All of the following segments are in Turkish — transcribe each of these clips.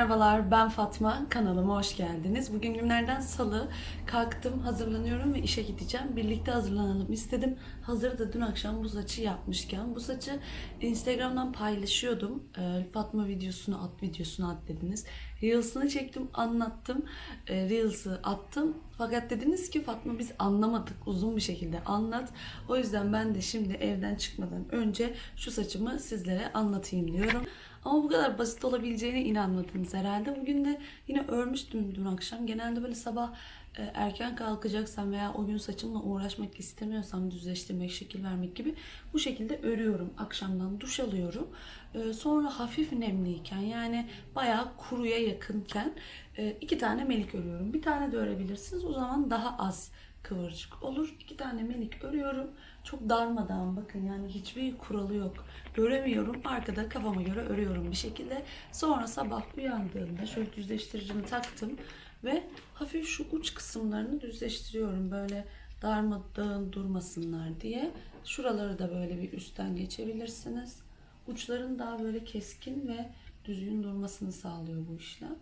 merhabalar. Ben Fatma. Kanalıma hoş geldiniz. Bugün günlerden salı. Kalktım, hazırlanıyorum ve işe gideceğim. Birlikte hazırlanalım istedim. Hazır da dün akşam bu saçı yapmışken bu saçı Instagram'dan paylaşıyordum. Ee, Fatma videosunu at, videosunu at dediniz. Reels'ını çektim, anlattım. Ee, Reels'ı attım. Fakat dediniz ki Fatma biz anlamadık. Uzun bir şekilde anlat. O yüzden ben de şimdi evden çıkmadan önce şu saçımı sizlere anlatayım diyorum. Ama bu kadar basit olabileceğine inanmadınız herhalde. Bugün de yine örmüştüm dün akşam. Genelde böyle sabah e, erken kalkacaksam veya o gün saçımla uğraşmak istemiyorsam düzleştirmek, şekil vermek gibi bu şekilde örüyorum. Akşamdan duş alıyorum. E, Sonra hafif nemliyken yani bayağı kuruya yakınken e, iki tane melik örüyorum. Bir tane de örebilirsiniz. O zaman daha az kıvırcık olur. İki tane melik örüyorum. Çok darmadan bakın yani hiçbir kuralı yok. Göremiyorum. Arkada kafama göre örüyorum bir şekilde. Sonra sabah uyandığımda şöyle düzleştiricimi taktım ve hafif şu uç kısımlarını düzleştiriyorum. Böyle darmadağın durmasınlar diye. Şuraları da böyle bir üstten geçebilirsiniz. Uçların daha böyle keskin ve düzgün durmasını sağlıyor bu işlem.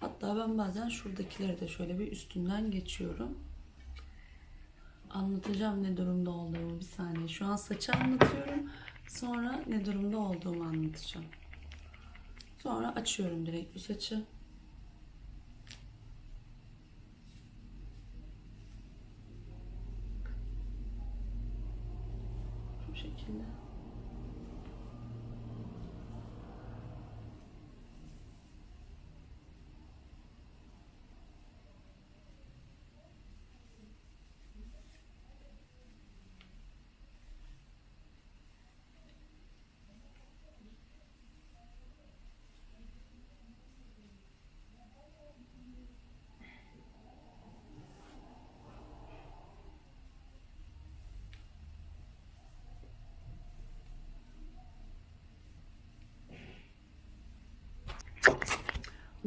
Hatta ben bazen şuradakileri de şöyle bir üstünden geçiyorum. Anlatacağım ne durumda olduğumu bir saniye. Şu an saçı anlatıyorum. Sonra ne durumda olduğumu anlatacağım. Sonra açıyorum direkt bu saçı. Bu şekilde.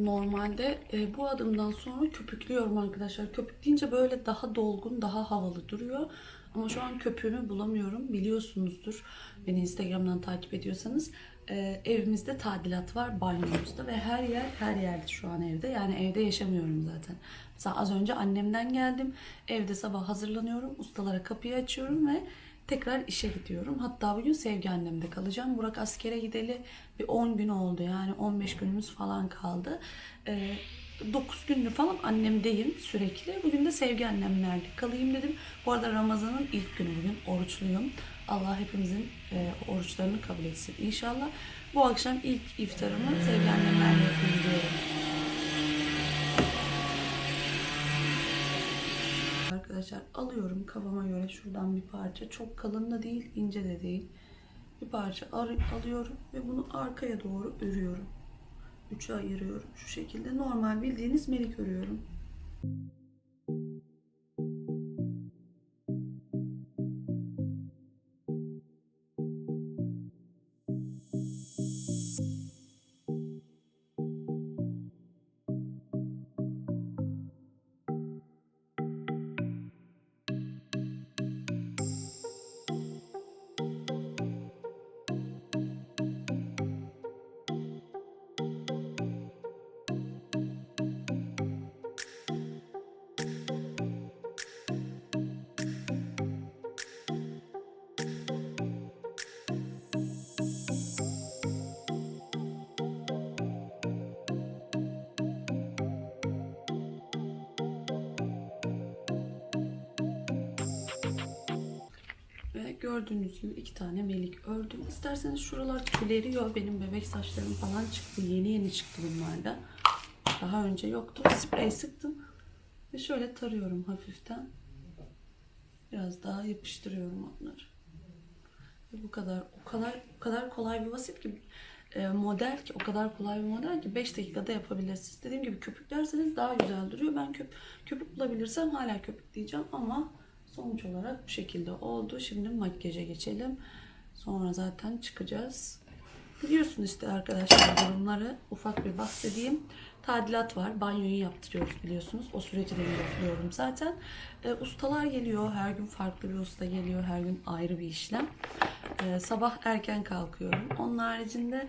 Normalde e, bu adımdan sonra köpüklüyorum arkadaşlar. Köpükleyince böyle daha dolgun, daha havalı duruyor. Ama şu an köpüğümü bulamıyorum. Biliyorsunuzdur beni Instagram'dan takip ediyorsanız. E, evimizde tadilat var banyomuzda ve her yer her yerde şu an evde. Yani evde yaşamıyorum zaten. Mesela az önce annemden geldim. Evde sabah hazırlanıyorum. Ustalara kapıyı açıyorum ve tekrar işe gidiyorum. Hatta bugün Sevgi annemde kalacağım. Burak askere gideli bir 10 gün oldu. Yani 15 günümüz falan kaldı. Ee, 9 gündür falan annemdeyim sürekli. Bugün de Sevgi annemlerde kalayım dedim. Bu arada Ramazan'ın ilk günü bugün. Oruçluyum. Allah hepimizin e, oruçlarını kabul etsin inşallah. Bu akşam ilk iftarımı Sevgi annemlerle yapayım diyorum. Arkadaşlar alıyorum kafama göre şuradan bir parça. Çok kalın da değil, ince de değil. Bir parça ar- alıyorum ve bunu arkaya doğru örüyorum. Üçe ayırıyorum şu şekilde. Normal bildiğiniz melik örüyorum. Ve gördüğünüz gibi iki tane melik ördüm. İsterseniz şuralar tüleriyor. Benim bebek saçlarım falan çıktı. Yeni yeni çıktı bunlar da. Daha önce yoktu. Sprey sıktım. Ve şöyle tarıyorum hafiften. Biraz daha yapıştırıyorum onları. Ve bu kadar. O kadar o kadar kolay bir basit ki e, model ki o kadar kolay bir model ki 5 dakikada yapabilirsiniz. Dediğim gibi köpüklerseniz daha güzel duruyor. Ben köp köpük bulabilirsem hala köpükleyeceğim ama sonuç olarak bu şekilde oldu. Şimdi makyaja geçelim. Sonra zaten çıkacağız. Biliyorsun işte arkadaşlar durumları ufak bir bahsedeyim. Tadilat var. Banyoyu yaptırıyoruz biliyorsunuz. O süreci de yapıyorum zaten. E, ustalar geliyor. Her gün farklı bir usta geliyor. Her gün ayrı bir işlem. E, sabah erken kalkıyorum. Onun haricinde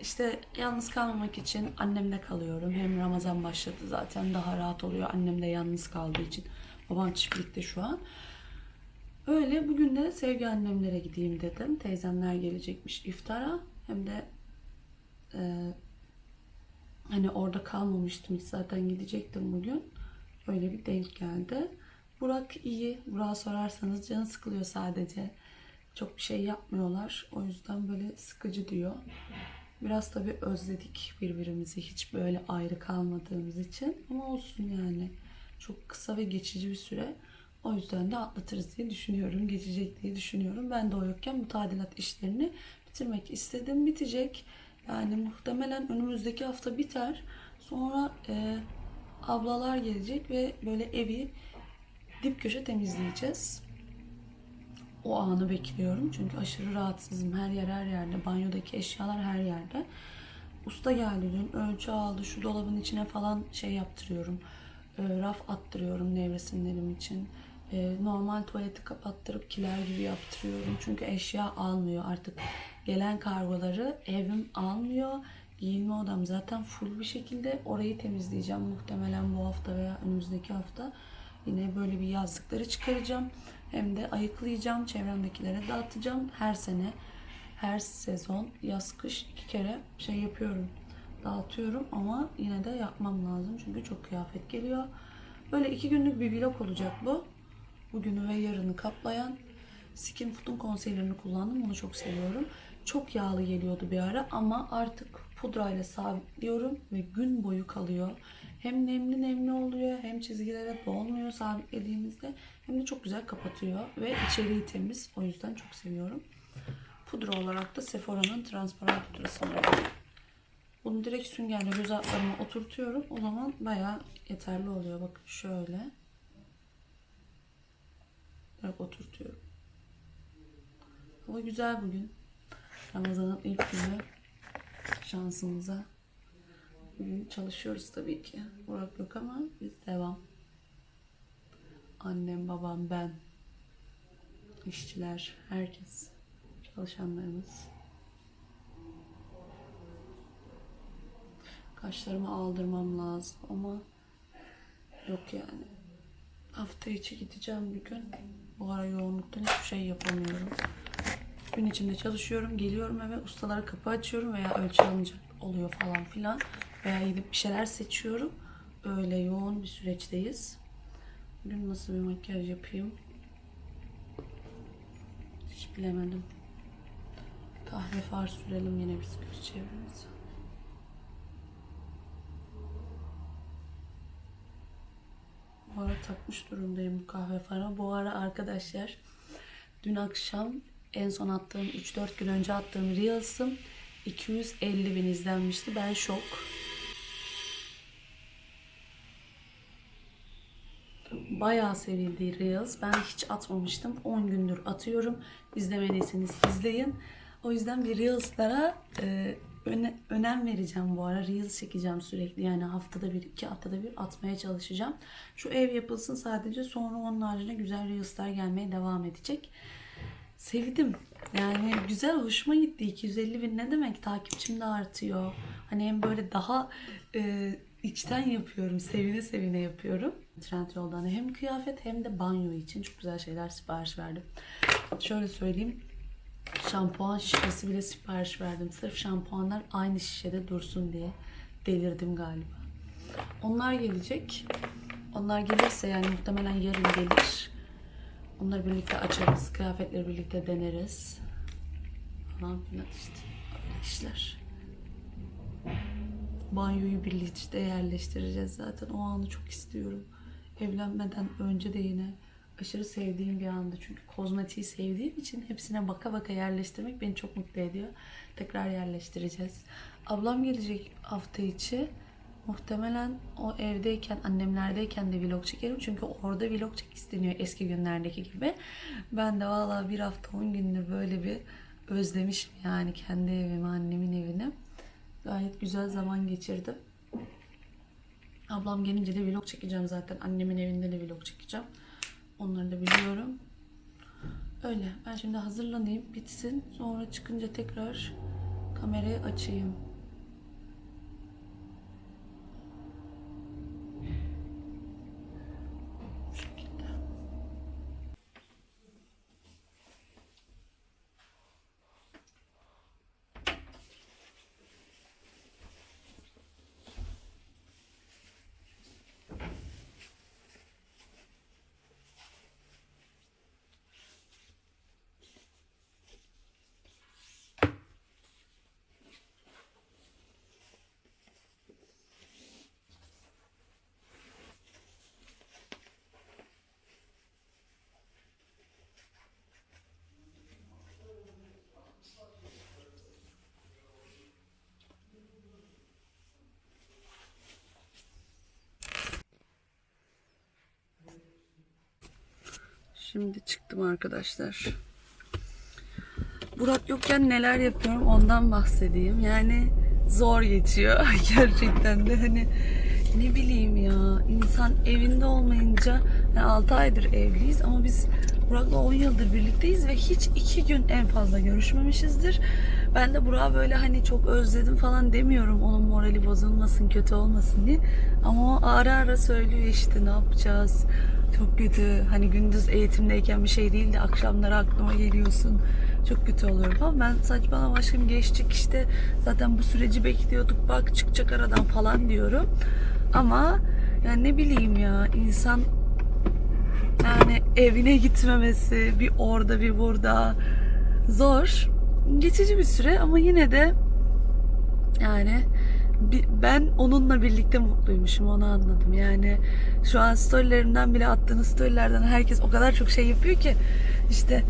İşte yalnız kalmamak için annemde kalıyorum. Hem Ramazan başladı zaten daha rahat oluyor annem de yalnız kaldığı için. Babam çiftlikte şu an. Öyle bugün de sevgi annemlere gideyim dedim. Teyzemler gelecekmiş iftara. Hem de e, hani orada kalmamıştım hiç zaten gidecektim bugün. Öyle bir denk geldi. Burak iyi. Burak'a sorarsanız canı sıkılıyor sadece. Çok bir şey yapmıyorlar. O yüzden böyle sıkıcı diyor. Biraz tabii özledik birbirimizi hiç böyle ayrı kalmadığımız için. Ama olsun yani. Çok kısa ve geçici bir süre. O yüzden de atlatırız diye düşünüyorum. Geçecek diye düşünüyorum. Ben de o yokken bu tadilat işlerini bitirmek istedim. Bitecek. Yani muhtemelen önümüzdeki hafta biter. Sonra e, ablalar gelecek ve böyle evi dip köşe temizleyeceğiz. O anı bekliyorum. Çünkü aşırı rahatsızım. Her yer her yerde. Banyodaki eşyalar her yerde. Usta geldi dün. Ölçü aldı. Şu dolabın içine falan şey yaptırıyorum. E, raf attırıyorum nevresimlerim için. E, normal tuvaleti kapattırıp kiler gibi yaptırıyorum. Çünkü eşya almıyor artık. Gelen kargoları evim almıyor. Giyinme odam zaten full bir şekilde orayı temizleyeceğim. Muhtemelen bu hafta veya önümüzdeki hafta yine böyle bir yazlıkları çıkaracağım. Hem de ayıklayacağım. Çevremdekilere dağıtacağım. Her sene, her sezon yaz kış iki kere şey yapıyorum. Dağıtıyorum ama yine de yapmam lazım. Çünkü çok kıyafet geliyor. Böyle iki günlük bir vlog olacak bu. Bugünü ve yarını kaplayan Skin Food'un konseylerini kullandım. Onu çok seviyorum. Çok yağlı geliyordu bir ara ama artık pudrayla sabitliyorum ve gün boyu kalıyor. Hem nemli nemli oluyor hem çizgilere dolmuyor sabitlediğimizde hem de çok güzel kapatıyor ve içeriği temiz. O yüzden çok seviyorum. Pudra olarak da Sephora'nın transparan pudrasını var. Bunu direkt süngerle göz altlarıma oturtuyorum. O zaman bayağı yeterli oluyor. Bakın şöyle. Direkt oturtuyorum. Hava güzel bugün. Ramazan'ın ilk günü şansımıza. Bugün çalışıyoruz tabii ki. Burak yok ama biz devam. Annem, babam, ben, işçiler, herkes, çalışanlarımız. Kaşlarımı aldırmam lazım ama yok yani. Hafta içi gideceğim bir gün. Bu ara yoğunluktan hiçbir şey yapamıyorum. Gün içinde çalışıyorum, geliyorum eve ustalara kapı açıyorum veya ölçü alınacak oluyor falan filan. Veya gidip bir şeyler seçiyorum. Öyle yoğun bir süreçteyiz. Bugün nasıl bir makyaj yapayım? Hiç bilemedim. Kahve far sürelim yine biz göz çevremize. Ara takmış durumdayım bu kahve farı. Bu ara arkadaşlar dün akşam en son attığım 3-4 gün önce attığım Reels'ım 250 bin izlenmişti. Ben şok. Bayağı sevildi Reels. Ben hiç atmamıştım. 10 gündür atıyorum. İzlemediyseniz izleyin. O yüzden bir Reels'lara e, öne- önem vereceğim bu ara. Reels çekeceğim sürekli. Yani haftada bir, iki haftada bir atmaya çalışacağım. Şu ev yapılsın sadece. Sonra onun haricinde güzel Reels'lar gelmeye devam edecek. Sevdim. Yani güzel hoşuma gitti. 250 bin ne demek? Takipçim de artıyor. Hani hem böyle daha e, içten yapıyorum. Sevine sevine yapıyorum. Trendyol'dan hem kıyafet hem de banyo için çok güzel şeyler sipariş verdim. Şöyle söyleyeyim. Şampuan şişesi bile sipariş verdim. Sırf şampuanlar aynı şişede dursun diye. Delirdim galiba. Onlar gelecek. Onlar gelirse yani muhtemelen yarın gelir. Onları birlikte açarız. Kıyafetleri birlikte deneriz. Falan filan işte. Öyle işler. Banyoyu birlikte yerleştireceğiz zaten. O anı çok istiyorum. Evlenmeden önce de yine aşırı sevdiğim bir andı. Çünkü kozmetiği sevdiğim için hepsine baka baka yerleştirmek beni çok mutlu ediyor. Tekrar yerleştireceğiz. Ablam gelecek hafta içi. Muhtemelen o evdeyken, annemlerdeyken de vlog çekerim. Çünkü orada vlog çek isteniyor eski günlerdeki gibi. Ben de valla bir hafta 10 gündür böyle bir özlemişim yani kendi evimi, annemin evini. Gayet güzel zaman geçirdim. Ablam gelince de vlog çekeceğim zaten. Annemin evinde de vlog çekeceğim. Onları da biliyorum. Öyle. Ben şimdi hazırlanayım. Bitsin. Sonra çıkınca tekrar Kamerayı açayım. Şimdi çıktım arkadaşlar. Burak yokken neler yapıyorum ondan bahsedeyim. Yani zor geçiyor gerçekten de hani ne bileyim ya insan evinde olmayınca yani 6 aydır evliyiz ama biz Burak'la 10 yıldır birlikteyiz ve hiç iki gün en fazla görüşmemişizdir. Ben de Burak'ı böyle hani çok özledim falan demiyorum onun morali bozulmasın kötü olmasın diye. Ama o ara ara söylüyor işte ne yapacağız çok kötü. Hani gündüz eğitimdeyken bir şey değil de akşamları aklıma geliyorsun. Çok kötü oluyor falan. Ben saçmalama aşkım geçtik işte. Zaten bu süreci bekliyorduk. Bak çıkacak aradan falan diyorum. Ama yani ne bileyim ya insan yani evine gitmemesi bir orada bir burada zor. Geçici bir süre ama yine de yani ben onunla birlikte mutluymuşum onu anladım. Yani şu an storylerimden bile attığınız storylerden herkes o kadar çok şey yapıyor ki işte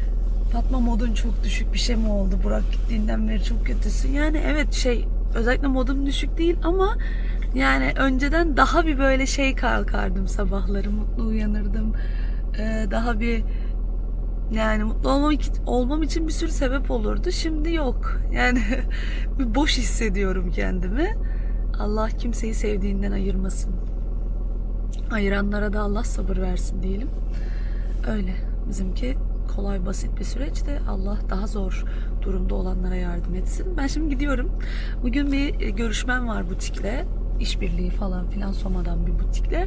Fatma modun çok düşük bir şey mi oldu? Burak gittiğinden beri çok kötüsün. Yani evet şey özellikle modum düşük değil ama yani önceden daha bir böyle şey kalkardım sabahları mutlu uyanırdım. Ee, daha bir yani mutlu olmam olmam için bir sürü sebep olurdu. Şimdi yok. Yani bir boş hissediyorum kendimi. Allah kimseyi sevdiğinden ayırmasın. Ayıranlara da Allah sabır versin diyelim. Öyle. Bizimki kolay basit bir süreç de Allah daha zor durumda olanlara yardım etsin. Ben şimdi gidiyorum. Bugün bir e, görüşmem var butikle. İşbirliği falan filan Soma'dan bir butikle.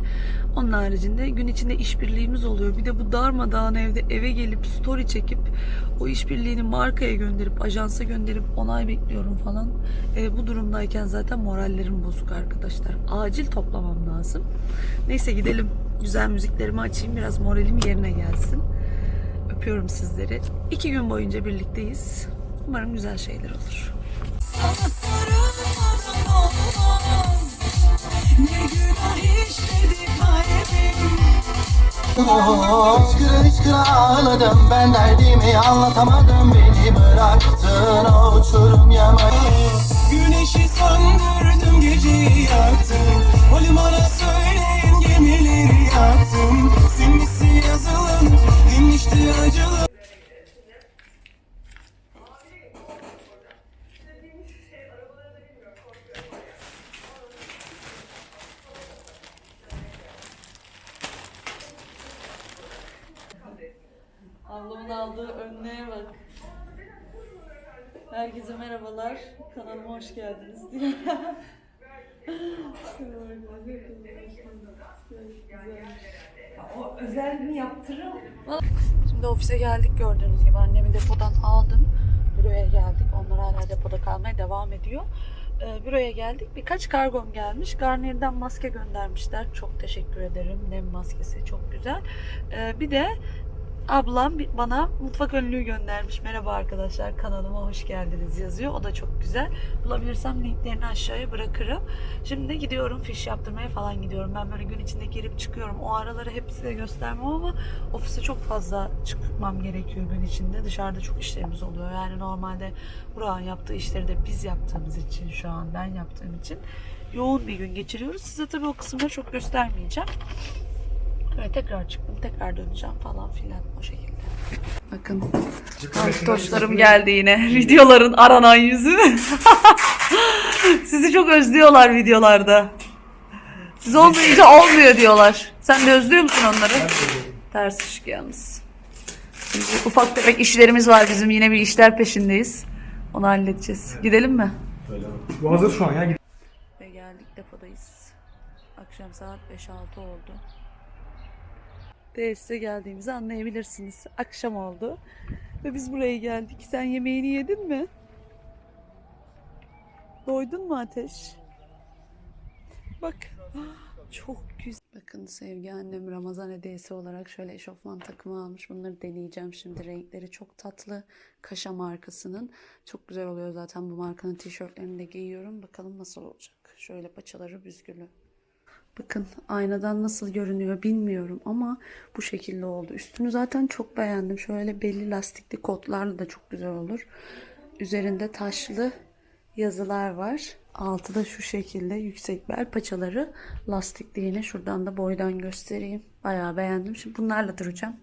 Onun haricinde gün içinde işbirliğimiz oluyor. Bir de bu darmadağın evde eve gelip story çekip o işbirliğini markaya gönderip ajansa gönderip onay bekliyorum falan. E, bu durumdayken zaten morallerim bozuk arkadaşlar. Acil toplamam lazım. Neyse gidelim. Güzel müziklerimi açayım. Biraz moralim yerine gelsin. Öpüyorum sizleri. İki gün boyunca birlikteyiz. Umarım güzel şeyler olur. Sana Hıçkıra hıçkıra ağladım ben derdimi anlatamadım. Beni bıraktın o uçurum yamaç Güneşi söndürdüm geceyi yaktım O limana söyleyin gemileri yaktım hoş geldiniz diye. O özel mi yaptırım? Şimdi ofise geldik gördüğünüz gibi annemi depodan aldım. Büroya geldik. Onlar hala depoda kalmaya devam ediyor. Ee, büroya geldik. Birkaç kargom gelmiş. Garnier'den maske göndermişler. Çok teşekkür ederim. Nem maskesi çok güzel. Ee, bir de ablam bana mutfak önlüğü göndermiş. Merhaba arkadaşlar kanalıma hoş geldiniz yazıyor. O da çok güzel. Bulabilirsem linklerini aşağıya bırakırım. Şimdi gidiyorum fiş yaptırmaya falan gidiyorum. Ben böyle gün içinde girip çıkıyorum. O araları hep size göstermem ama ofise çok fazla çıkmam gerekiyor gün içinde. Dışarıda çok işlerimiz oluyor. Yani normalde Burak'ın yaptığı işleri de biz yaptığımız için şu an ben yaptığım için yoğun bir gün geçiriyoruz. Size tabii o kısımları çok göstermeyeceğim. Evet tekrar çıktım. Tekrar döneceğim falan filan o şekilde. Bakın. Arkadaşlarım geldi yine. Videoların aranan yüzü. Sizi çok özlüyorlar videolarda. Siz olmayınca olmuyor diyorlar. Sen de özlüyor musun onları? Ters ışık yalnız. Şimdi ufak tefek işlerimiz var bizim. Yine bir işler peşindeyiz. Onu halledeceğiz. Gidelim mi? Bu hazır şu an ya. Ve geldik depodayız. Akşam saat 5-6 oldu. Tesise geldiğimizi anlayabilirsiniz. Akşam oldu. Ve biz buraya geldik. Sen yemeğini yedin mi? Doydun mu Ateş? Bak. Çok güzel. Bakın Sevgi annem Ramazan hediyesi olarak şöyle eşofman takımı almış. Bunları deneyeceğim şimdi. Renkleri çok tatlı. Kaşa markasının. Çok güzel oluyor zaten bu markanın tişörtlerini de giyiyorum. Bakalım nasıl olacak. Şöyle paçaları büzgülü. Bakın aynadan nasıl görünüyor bilmiyorum ama bu şekilde oldu. Üstünü zaten çok beğendim. Şöyle belli lastikli kotlarla da çok güzel olur. Üzerinde taşlı yazılar var. Altı da şu şekilde yüksek bel paçaları lastikli yine. Şuradan da boydan göstereyim. Bayağı beğendim. Şimdi bunlarla duracağım.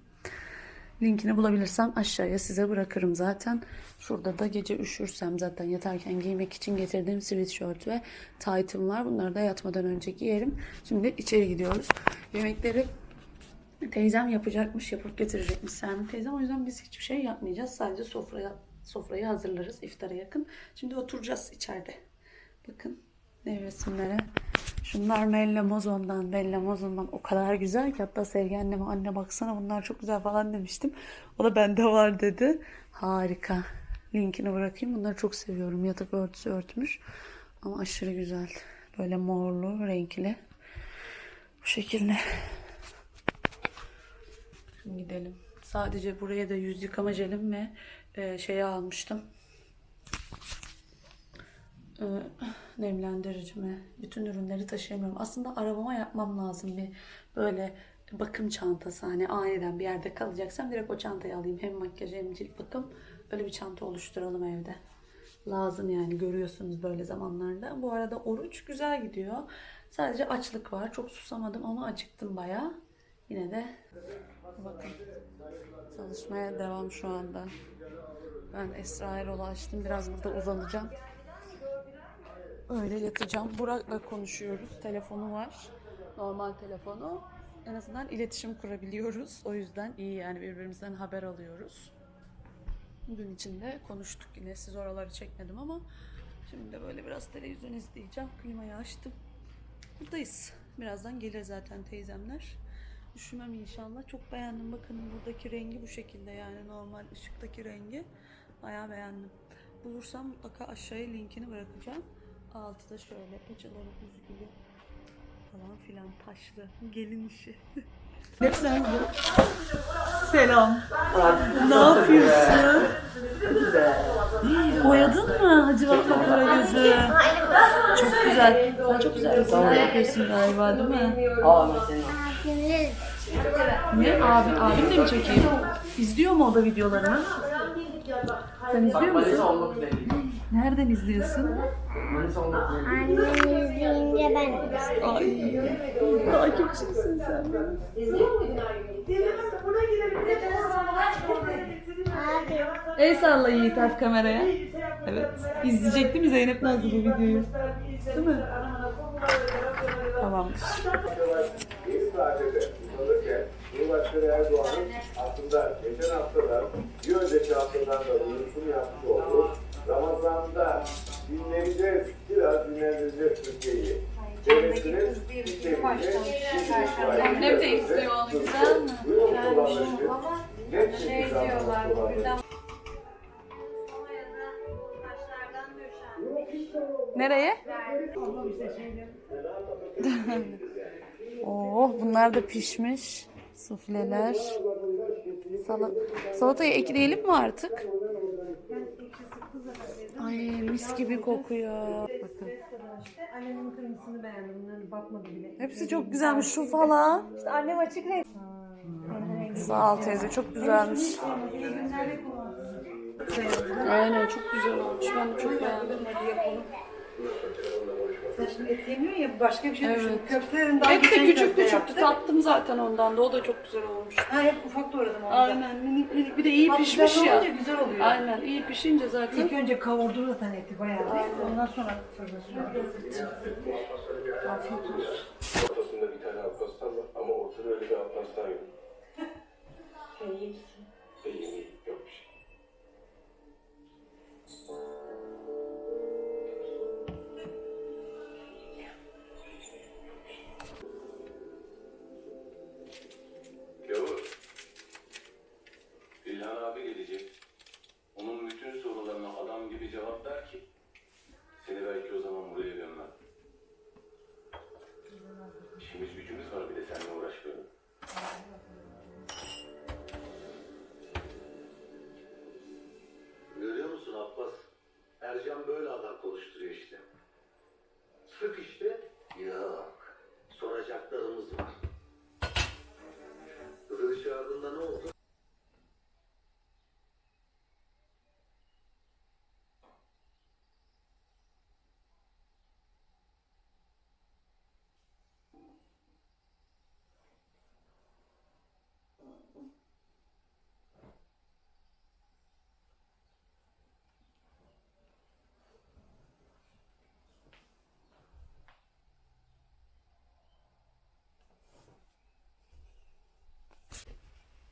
Linkini bulabilirsem aşağıya size bırakırım zaten. Şurada da gece üşürsem zaten yatarken giymek için getirdiğim sweatshirt ve tight'ım var. Bunları da yatmadan önce giyerim. Şimdi içeri gidiyoruz. Yemekleri teyzem yapacakmış, yapıp getirecekmiş Sermi teyzem. O yüzden biz hiçbir şey yapmayacağız. Sadece sofraya sofrayı hazırlarız iftara yakın. Şimdi oturacağız içeride. Bakın nevresimlere. Şunlar Melle Mozon'dan, Melle Mozon'dan o kadar güzel ki hatta Sevgi anneme anne baksana bunlar çok güzel falan demiştim. O da bende var dedi. Harika. Linkini bırakayım. Bunları çok seviyorum. Yatak örtüsü örtmüş. Ama aşırı güzel. Böyle morlu, renkli. Bu şekilde. Şimdi gidelim. Sadece buraya da yüz yıkama jelim ve e, şeyi almıştım. E, nemlendiricimi. Bütün ürünleri taşıyamıyorum. Aslında arabama yapmam lazım bir böyle bakım çantası. Hani aniden bir yerde kalacaksam direkt o çantayı alayım. Hem makyaj hem cilt bakım. Öyle bir çanta oluşturalım evde. Lazım yani görüyorsunuz böyle zamanlarda. Bu arada oruç güzel gidiyor. Sadece açlık var. Çok susamadım ama acıktım bayağı. Yine de bakın çalışmaya devam şu anda. Ben Esra Erol'u açtım. Biraz burada uzanacağım. Öyle yatacağım. Burak'la konuşuyoruz. Telefonu var. Normal telefonu. En azından iletişim kurabiliyoruz. O yüzden iyi yani birbirimizden haber alıyoruz. Dün içinde konuştuk yine. Siz oraları çekmedim ama şimdi de böyle biraz televizyon izleyeceğim. Klimayı açtım. Buradayız. Birazdan gelir zaten teyzemler. Üşümem inşallah. Çok beğendim. Bakın buradaki rengi bu şekilde yani normal ışıktaki rengi. Bayağı beğendim. Bulursam mutlaka aşağıya linkini bırakacağım. Altı da şöyle paçaları büzgülü falan filan taşlı. Gelin işi. Hep sen Selam. ne yapıyorsun? Boyadın mı Hacı Vaka Kara gözü? Çok güzel. Sen çok güzel resimler yapıyorsun galiba değil mi? Ne? Abi, abim de mi çekeyim? İzliyor mu o da videolarını? Sen izliyor musun? Nereden izliyorsun? Annem izleyince ben Ay, takipçisin sen benim. El salla Yiğit Alp kameraya. Evet. İzleyecek değil mi Zeynep Nazlı bu videoyu? Değil mi? Tamamdır. Cumhurbaşkanı Erdoğan'ın aslında geçen haftalar bir önceki haftadan da duyurusunu olduğu Ramazan'da dinleneceğiz, biraz dinlendireceğiz Türkiye'yi. Demesinin Annem de izliyor onu, güzel mi? Şey diyorlar bugünden Nereye? oh bunlar da pişmiş. Sufleler. Sala salatayı ekleyelim mi artık? Ay mis gibi kokuyor. Bakın. Annemin kırmızısını beğendim. Bunların bakmadı bile. Hepsi çok güzelmiş. Şu falan. İşte annem açık renk. Sağ ol teyze çok güzelmiş. Aynen çok güzel olmuş. Ben de çok beğendim. Hadi yapalım. Sen şimdi et yemiyorsun ya başka bir şey düşün. Evet. Köftelerin daha Hep de küçüktü. yaptık. Tattım zaten ondan da. O da çok güzel olmuş. Ha hep ufak doğradım onu. Aynen minik minik. Bir de iyi Patlıcan pişmiş ya. olunca güzel oluyor. Aynen iyi pişince zaten. İlk önce kavurdum zaten eti bayağı. Ondan sonra fırına sürdüm. Afiyet olsun. Ortasında bir tane Alparslan var ama ortada öyle bir Alparslan yok. Şey, iyi misin? İyi,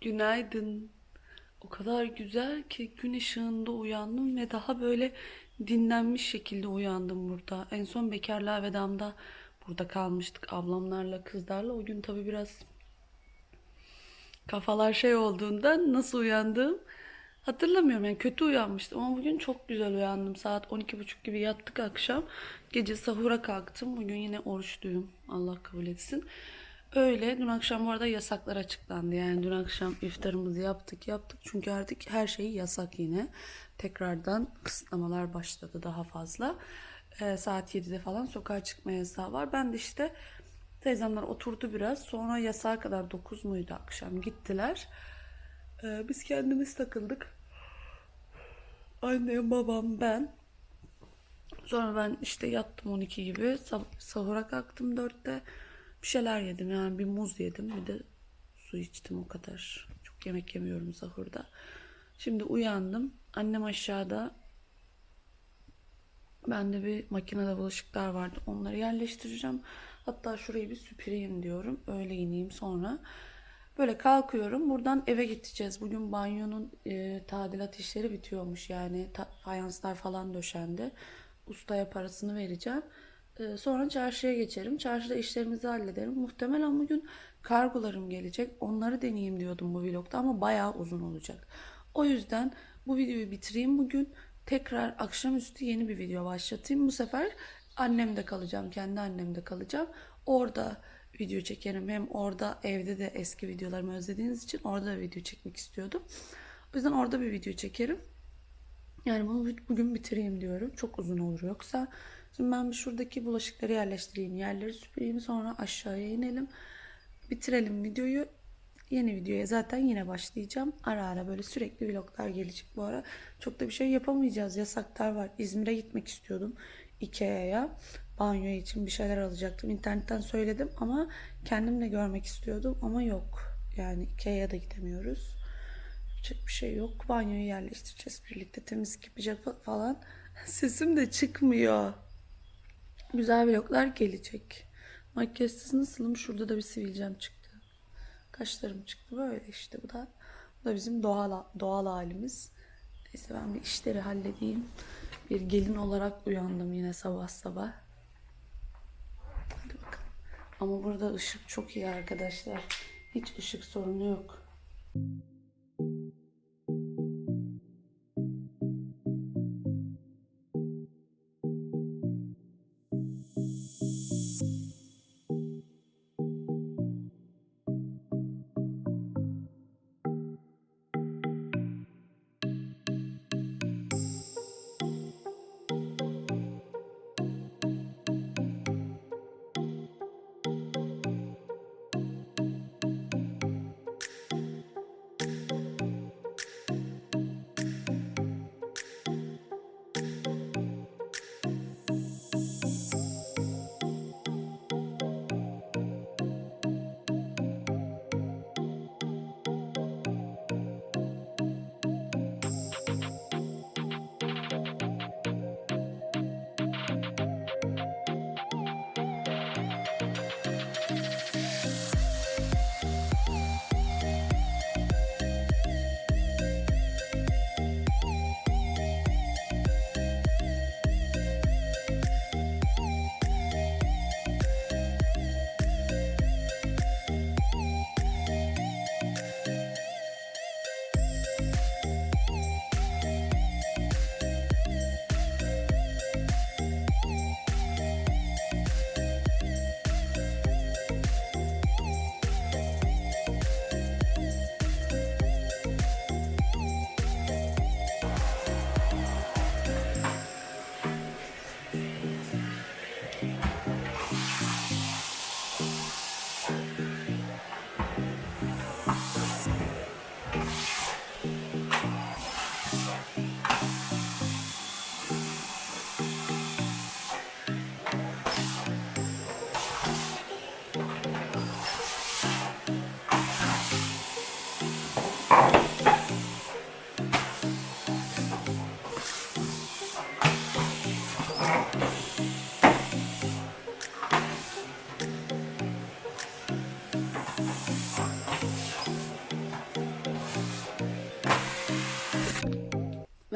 Günaydın. O kadar güzel ki gün ışığında uyandım ve daha böyle dinlenmiş şekilde uyandım burada. En son bekarlığa vedamda burada kalmıştık ablamlarla kızlarla. O gün tabii biraz kafalar şey olduğundan nasıl uyandım hatırlamıyorum. Yani kötü uyanmıştım ama bugün çok güzel uyandım. Saat 12.30 gibi yattık akşam. Gece sahura kalktım. Bugün yine oruçluyum. Allah kabul etsin. Öyle. Dün akşam bu arada yasaklar açıklandı. Yani dün akşam iftarımızı yaptık yaptık. Çünkü artık her şey yasak yine. Tekrardan kısıtlamalar başladı daha fazla. Ee, saat 7'de falan sokağa çıkma yasağı var. Ben de işte teyzemler oturdu biraz. Sonra yasağa kadar 9 muydu akşam gittiler. Ee, biz kendimiz takıldık. Annem, babam, ben. Sonra ben işte yattım 12 gibi. Sah- Sahura kalktım 4'te. Bir şeyler yedim yani bir muz yedim bir de su içtim o kadar. Çok yemek yemiyorum sahurda. Şimdi uyandım. Annem aşağıda. Bende bir makinede bulaşıklar vardı. Onları yerleştireceğim. Hatta şurayı bir süpüreyim diyorum. Öyle ineyim sonra. Böyle kalkıyorum. Buradan eve gideceğiz. Bugün banyonun e, tadilat işleri bitiyormuş. Yani ta- fayanslar falan döşendi. Ustaya parasını vereceğim. E, sonra çarşıya geçerim. Çarşıda işlerimizi hallederim. Muhtemelen bugün kargolarım gelecek. Onları deneyeyim diyordum bu vlogda ama bayağı uzun olacak. O yüzden bu videoyu bitireyim bugün. Tekrar akşamüstü yeni bir video başlatayım. Bu sefer annemde kalacağım. Kendi annemde kalacağım. Orada video çekerim. Hem orada evde de eski videolarımı özlediğiniz için orada da video çekmek istiyordum. O yüzden orada bir video çekerim. Yani bunu bugün bitireyim diyorum. Çok uzun olur yoksa. Şimdi ben şuradaki bulaşıkları yerleştireyim. Yerleri süpüreyim. Sonra aşağıya inelim. Bitirelim videoyu. Yeni videoya zaten yine başlayacağım. Ara ara böyle sürekli vloglar gelecek bu ara. Çok da bir şey yapamayacağız. Yasaklar var. İzmir'e gitmek istiyordum. Ikea'ya. Banyo için bir şeyler alacaktım. İnternetten söyledim ama kendim de görmek istiyordum ama yok. Yani Ikea'ya da gidemiyoruz. Yapacak bir şey yok. Banyoyu yerleştireceğiz birlikte. Temizlik yapacak fa- falan. Sesim de çıkmıyor. Güzel vloglar gelecek. Makyajsız nasılım? Şurada da bir sivilcem çıktı. Kaşlarım çıktı. Böyle işte bu da bu da bizim doğal doğal halimiz. Neyse ben bir işleri halledeyim. Bir gelin olarak uyandım yine sabah sabah. Hadi bakalım. Ama burada ışık çok iyi arkadaşlar. Hiç ışık sorunu yok.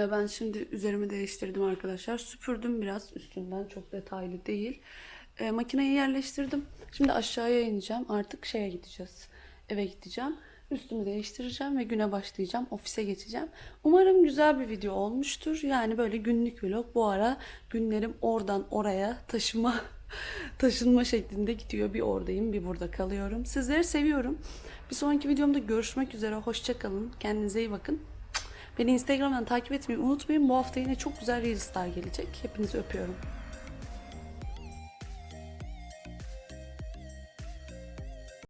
Ve ben şimdi üzerimi değiştirdim arkadaşlar. Süpürdüm biraz üstünden çok detaylı değil. E, makineyi yerleştirdim. Şimdi aşağıya ineceğim. Artık şeye gideceğiz. Eve gideceğim. Üstümü değiştireceğim ve güne başlayacağım. Ofise geçeceğim. Umarım güzel bir video olmuştur. Yani böyle günlük vlog. Bu ara günlerim oradan oraya taşıma taşınma şeklinde gidiyor. Bir oradayım, bir burada kalıyorum. Sizleri seviyorum. Bir sonraki videomda görüşmek üzere. Hoşça kalın. Kendinize iyi bakın. Beni Instagram'dan takip etmeyi unutmayın. Bu hafta yine çok güzel Reels'lar gelecek. Hepinizi öpüyorum.